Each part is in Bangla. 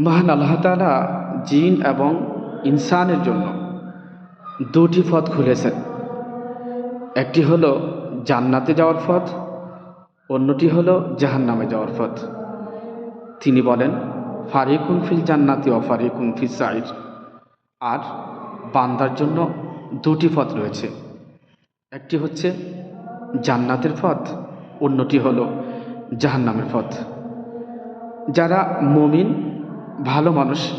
মহান আল্লাহ তালা জিন এবং ইনসানের জন্য দুটি পথ খুলেছেন। একটি হলো জান্নাতে যাওয়ার পথ, অন্যটি হলো জাহান্নামে যাওয়ার পথ। তিনি বলেন, ফারিকুন ফিল জান্নাতি ও ফারিকুন ফিল সাইড আর বান্দার জন্য দুটি পথ রয়েছে। একটি হচ্ছে জান্নাতের পথ, অন্যটি হলো জাহান্নামের পথ। যারা মমিন ভালো মানুষ,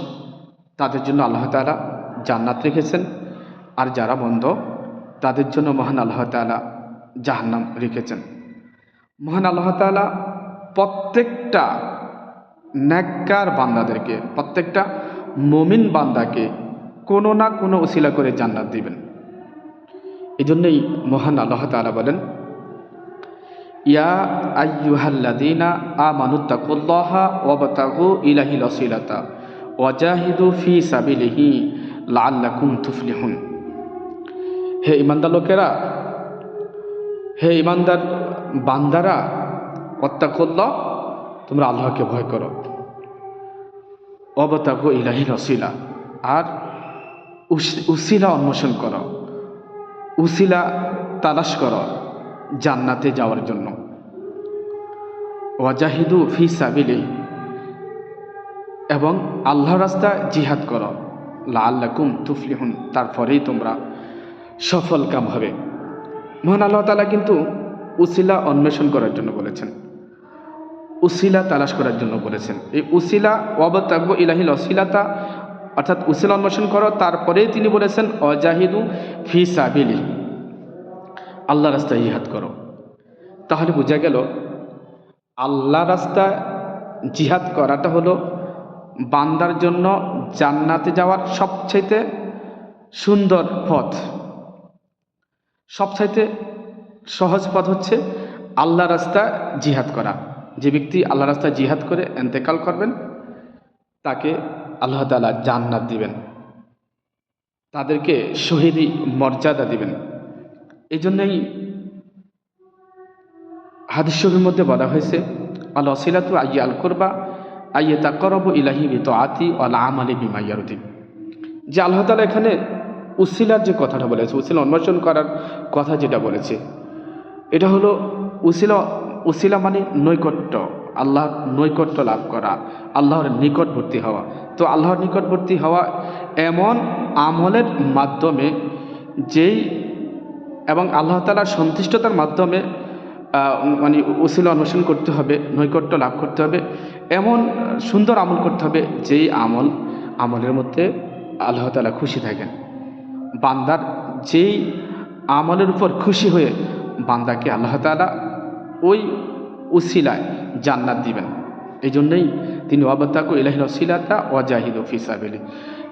তাদের জন্য আল্লাহ তালা জান্নাত রেখেছেন। আর যারা বন্ধ তাদের জন্য মহান আল্লাহ তালা জাহান্নাম রেখেছেন। মহান আল্লাহ তালা প্রত্যেকটা ন্যাক্কার বান্দাদেরকে, প্রত্যেকটা মমিন বান্দাকে কোনো না কোনো উসিলা করে জান্নাত দিবেন। এই জন্যই মহান আল্লাহ তালা বলেন ইয়া আইয়ুহাল্লাদিনা আমানুত্তাকুল্লাহা ওয়াবতাগু ইলাহিল ওয়াসিলাতা ওয়াজাহিদু ফি সাবিলিহি লাআল্লাকুম তুফলিহুন। হে ইমানদার লোকেরা, হে ইমানদার বান্দারা অত্তাকুল্লাহ তোমরা আল্লাহকে ভয় করো। অবতাগু ইলাহিল ওয়াসিলা আর উস- উসিলা অন্বেষণ করো। উসিলা তালাশ করো। জান্নাতে যাওয়ার জন্য। ওয়াজাহিদু ফি সাবিলি। এবং আল্লাহ রাস্তা জিহাদ করো। লা আল্লাকুম তুফলিহুন, তারপরেই তোমরা সফল কাম হবে। মহান আল্লাহ তালা কিন্তু উসিলা অন্বেষণ করার জন্য বলেছেন। উসিলা তালাশ করার জন্য বলেছেন। এই উসিলা ওয়াবতাগ্য ইলাহিল অসিলাতা অর্থাৎ উসিলা অন্বেষণ করো, তারপরেই তিনি বলেছেন অজাহিদু ফি সাবিলি। আল্লাহ রাস্তায় জিহাদ করো। তাহলে বোঝা গেল, আল্লাহ রাস্তায় জিহাদ করাটা হলো বান্দার জন্য জান্নাতে যাওয়ার সবচাইতে সুন্দর পথ। সবচাইতে সহজ পথ হচ্ছে আল্লাহ রাস্তায় জিহাদ করা। যে ব্যক্তি আল্লাহ রাস্তায় জিহাদ করে এন্তেকাল করবেন, তাকে আল্লাহ তালা জান্নাত দিবেন। তাদেরকে শহীদি মর্যাদা দিবেন। এই জন্যই হাদিস মধ্যে বলা হয়েছে, আল অসিলাতু আই আল করবা আইয়ে তা করব ইলাহি বিত আতি আল আমালি বিমাইয়ারুদ্দিন যে আল্লাহ তালা এখানে উসিলার যে কথাটা বলেছে, উসিলা অন্বেষণ করার কথা যেটা বলেছে, এটা হলো উসিলা উসিলা মানে নৈকট্য, আল্লাহর নৈকট্য লাভ করা, আল্লাহর নিকটবর্তী হওয়া। তো আল্লাহর নিকটবর্তী হওয়া এমন আমলের মাধ্যমে যেই এবং আল্লাহ তালার সন্তুষ্টতার মাধ্যমে মানে উসিলা অন্বেষণ করতে হবে, নৈকট্য লাভ করতে হবে, এমন সুন্দর আমল করতে হবে যেই আমল, আমলের মধ্যে আল্লাহ তালা খুশি থাকেন। বান্দার যেই আমলের উপর খুশি হয়ে বান্দাকে আল্লাহ তালা ওই উসিলায় জান্নাত দিবেন। এই জন্যই তিনি অবতাকু ইলাহিল ওসিলাতা ওয়াজাহিদ ফিসাবিলি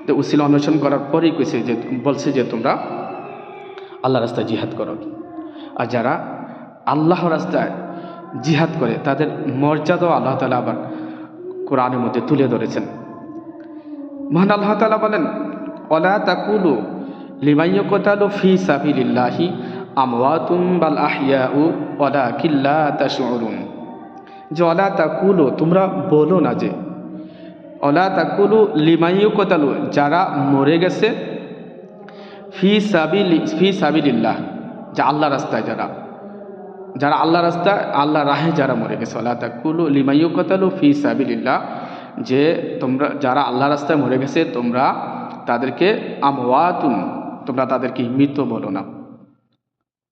তো উসিলা অন্বেষণ করার পরেই কইছে যে, বলছে যে তোমরা আল্লাহ রাস্তায় জিহাদ করো। আর যারা আল্লাহ রাস্তায় জিহাদ করে, তাদের মর্যাদাও আল্লাহ তালা আবার কোরআনের মধ্যে তুলে ধরেছেন। মহান আল্লাহ তালা বলেন অলা তাকুলু লিমাইয় কোতালু ফি সাবিলিল্লাহি আমওয়াতুম বাল আহিয়া উ অলা কিল্লা তাশুরুন যে অলা তাকুলু তোমরা বলো না যে অলা তাকুলু লিমাইয় কোতালু যারা মরে গেছে ফি সাবিল, ফি সাবিলিল্লাহ, যা আল্লাহ রাস্তায় যারা যারা আল্লাহ রাস্তায় আল্লাহ রাহে যারা মরে গেছে। আল্লাহ তাকুলু লিমাইয়ু কতালু ফি সাবিলিল্লাহ, যে তোমরা, যারা আল্লাহ রাস্তায় মরে গেছে, তোমরা তাদেরকে আমওয়াতুন, তোমরা তাদেরকে মৃত বলো না।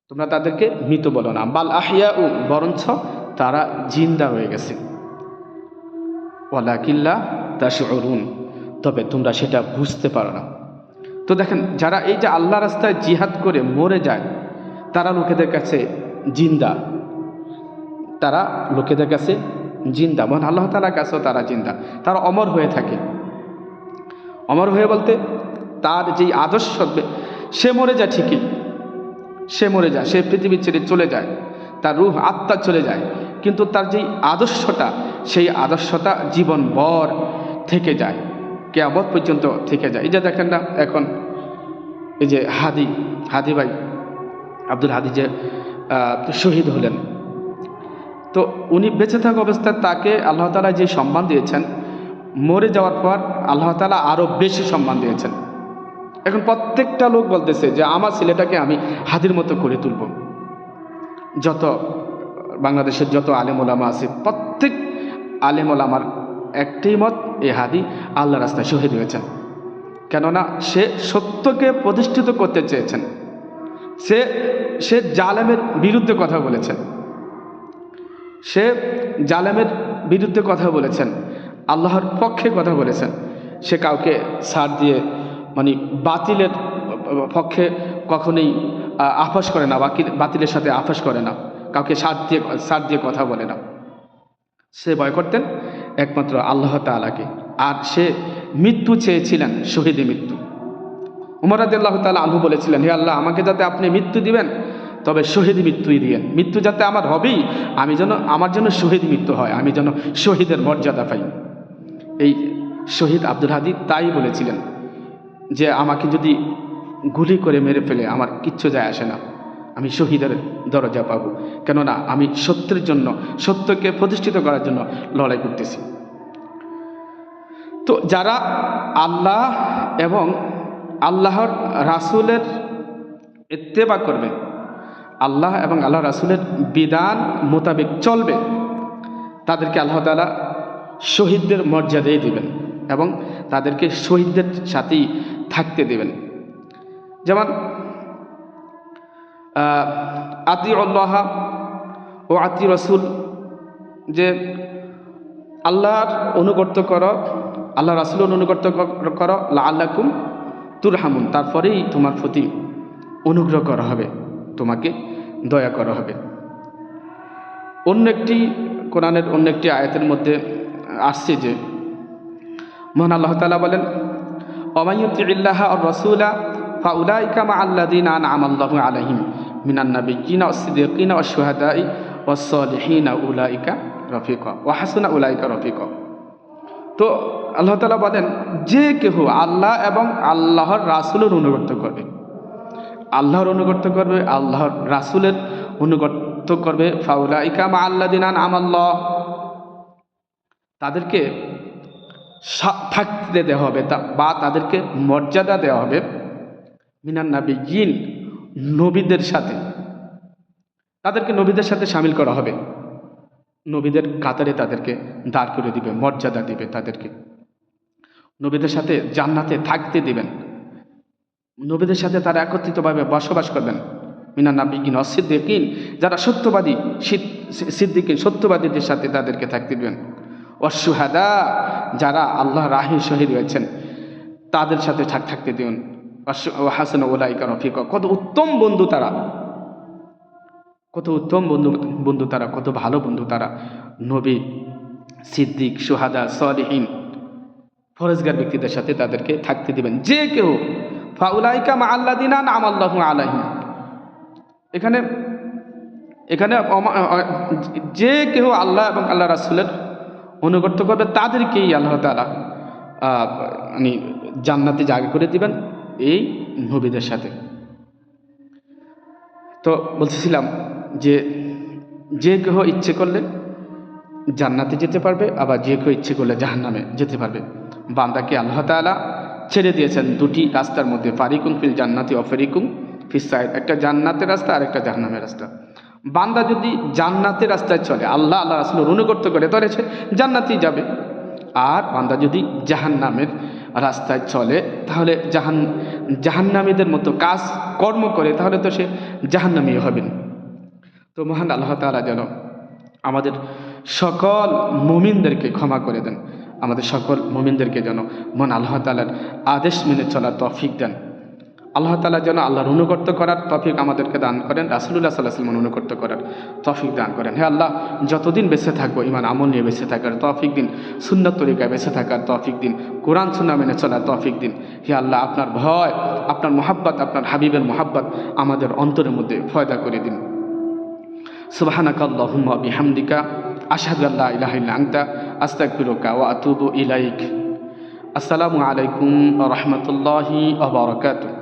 তোমরা তাদেরকে মৃত বলো না। বাল আহিয়া উ বরঞ্চ তারা জিন্দা হয়ে গেছে। ওয়ালাকিল্লা তাশউরুন, তবে তোমরা সেটা বুঝতে পারো না। তো দেখেন, যারা এই যে আল্লাহ রাস্তায় জিহাদ করে মরে যায়, তারা লোকেদের কাছে জিন্দা। তারা লোকেদের কাছে জিন্দা। মহান আল্লাহ তালার কাছেও তারা জিন্দা। তারা অমর হয়ে থাকে। অমর হয়ে বলতে তার যেই আদর্শ, সে মরে যায় ঠিকই। সে মরে যায়, সে পৃথিবী ছেড়ে চলে যায়। তার রূহ, আত্মা চলে যায়। কিন্তু তার যেই আদর্শটা, সেই আদর্শটা জীবন বর থেকে যায়। কেয়ামত পর্যন্ত থেকে যায়। এই যে দেখেন না, এখন এই যে হাদি হাদি ভাই, আব্দুল হাদি যে শহীদ হলেন। তো উনি বেঁচে থাকা অবস্থায় তাকে আল্লাহ তালা যে সম্মান দিয়েছেন, মরে যাওয়ার পর আল্লাহ তালা আরও বেশি সম্মান দিয়েছেন। এখন প্রত্যেকটা লোক বলতেছে যে, আমার ছেলেটাকে আমি হাদির মতো করে তুলব। যত বাংলাদেশের যত আলেম ওলামা আছে, প্রত্যেক আলেম ওলামার একটি মত, এ হাদি আল্লাহ রাস্তায় শহীদ হয়েছেন। কেননা সে সত্যকে প্রতিষ্ঠিত করতে চেয়েছেন। সে সে জালেমের বিরুদ্ধে কথা বলেছেন। সে জালেমের বিরুদ্ধে কথা বলেছেন। আল্লাহর পক্ষে কথা বলেছেন। সে কাউকে সার দিয়ে মানে বাতিলের পক্ষে কখনোই আপোষ করে না বাকি- বাতিলের সাথে আপোষ করে না। কাউকে সার দিয়ে সার দিয়ে কথা বলে না। সে ভয় করতেন। একমাত্র আল্লাহ তালাকে আর সে মৃত্যু চেয়েছিলেন, শহীদে মৃত্যু। উমর আল্লাহ তালা আনহু বলেছিলেন, হে আল্লাহ, আমাকে যাতে আপনি মৃত্যু দিবেন, তবে শহীদ মৃত্যুই দিয়েন। মৃত্যু যাতে আমার হবেই, আমি যেন, আমার জন্য শহীদ মৃত্যু হয়, আমি যেন শহীদের মর্যাদা পাই। এই শহীদ আব্দুল হাদি তাই বলেছিলেন যে, আমাকে যদি গুলি করে মেরে ফেলে, আমার কিচ্ছু যায় আসে না। আমি শহীদের দরজা পাবো। কেননা আমি সত্যের জন্য, সত্যকে প্রতিষ্ঠিত করার জন্য লড়াই করতেছি। তো যারা আল্লাহ এবং আল্লাহর রাসুলের ইত্তেবা করবে, আল্লাহ এবং আল্লাহ রাসুলের বিধান মোতাবেক চলবে, তাদেরকে আল্লাহ তালা শহীদদের মর্যাদাই দিবেন এবং তাদেরকে শহীদদের সাথেই থাকতে দেবেন। যেমন আতি আল্লাহ ও আতি রসুল যে আল্লাহর অনুগত্য করো, আল্লাহ রাসুলের অনুগত্য ক- করো আল্লাকুম তুরহামুন, তারপরেই তোমার প্রতি অনুগ্রহ করা হবে, তোমাকে দয়া করা হবে। অন্য একটি কোরআনের অন্য একটি আয়াতের মধ্যে আসছে যে, মহান আল্লাহ তালা বলেন অমায়ুতি ইল্লাহ রসুলা মা আল্লাদিন আন আমাল্লাহু আলাইহিম। মিনান নাবিয়িনা ওয়াস-সিদ্দিকিনা ওয়াশ-শুহাদাই ওয়াস-সালিহিনা উলাইকা রফিকা ওয়া হাসুনা উলাইকা রফিক। তো আল্লাহ তালা বলেন, যে কেহ আল্লাহ এবং আল্লাহর রাসুলের অনুগত করবে, আল্লাহর অনুগত করবে, আল্লাহর রাসুলের অনুগত করবে ফাউলা ফাউলাইকা মা আল্লাদিনান আমাল্লাহ তাদেরকে থাকতে দেওয়া হবে, তা, বা তাদেরকে মর্যাদা দেওয়া হবে। মিনান নাবি জিন নবীদের সাথে। তাদেরকে নবীদের সাথে সামিল করা হবে। নবীদের কাতারে তাদেরকে দাঁড় করে দিবে, মর্যাদা দিবে তাদেরকে। নবীদের সাথে জান্নাতে থাকতে দিবেন। নবীদের সাথে তারা একত্রিতভাবে বসবাস করবেন। মিনা নাবিকিন অসিদ্দিকিন যারা সত্যবাদী সিদ- সিদ্দিকিন সত্যবাদীদের সাথে তাদেরকে থাকতে দিবেন। অসুহাদা যারা আল্লাহ রাহি শহীদ হয়েছেন তাদের সাথে থাক, থাকতে দিবেন হাসান ওলাইকা রফিক। কত উত্তম বন্ধু তারা। কত উত্তম বন্ধু বন্ধু তারা, কত ভালো বন্ধু তারা। নবী, সিদ্দিক, সুহাদা, সলিহীন, ফরজগার ব্যক্তিদের সাথে তাদেরকে থাকতে দিবেন। যে কেউ ফাউলাইকা মা আল্লাহ দিনা নাম আল্লাহ আলাহিম এখানে এখানে যে কেউ আল্লাহ এবং আল্লাহ রাসুলের অনুগত্য করবে, তাদেরকেই আল্লাহ তালা মানে জান্নাতে জায়গা করে দিবেন। এই নবীদের সাথে। তো বলতেছিলাম যে যে কেহ ইচ্ছে করলে জান্নাতে যেতে পারবে, আবার যে কেউ ইচ্ছে করলে জাহান্নামে যেতে পারবে। বান্দাকে আল্লাহ তাআলা ছেড়ে দিয়েছেন দুটি রাস্তার মধ্যে ফারিকুং ফিল জান্নাতি অফেরিকুং ফিসাইড একটা জান্নাতের রাস্তা আর একটা জাহান্নামের রাস্তা। বান্দা যদি জান্নাতের রাস্তায় চলে, আল্লাহ আল্লাহ রাসুলের অনুগত্য করে সে জান্নাতেই যাবে। আর বান্দা যদি জাহান্নামের রাস্তায় চলে, তাহলে জাহান, জাহান্নামীদের মতো কাজ, কর্ম করে, তাহলে তো সে জাহান্নামী হবেন। তো মহান আল্লাহ তালা যেন আমাদের সকল মুমিনদেরকে ক্ষমা করে দেন। আমাদের সকল মুমিনদেরকে যেন মন আল্লাহ তালার আদেশ মেনে চলার তফিক দেন। আল্লাহ তালা যেন আল্লাহর অনুগত্য করার তৌফিক আমাদেরকে দান করেন রাসুল্লাহ সাল্লাহ অনুগত্য করার তৌফিক দান করেন। হে আল্লাহ, যতদিন বেঁচে থাকব ইমান আমল নিয়ে বেঁচে থাকার তফিক দিন, সুন্নত তরিকায় বেঁচে থাকার তফিক দিন, কোরআন সুন্না মেনে চলার তৌফিক দিন। হে আল্লাহ, আপনার ভয়, আপনার মোহাব্বত, আপনার হাবিবের মোহাব্বত আমাদের অন্তরের মধ্যে ফয়দা করে দিন। সুবহানাকা আল্লাহুম্মা বিহামদিকা, আশহাদু আল্লা ইলাহা ইল্লা আনতা, আস্তাগফিরুকা ইলাইক। আসসালামু আলাইকুম রাহমাতুল্লাহি বারাকাতুহু।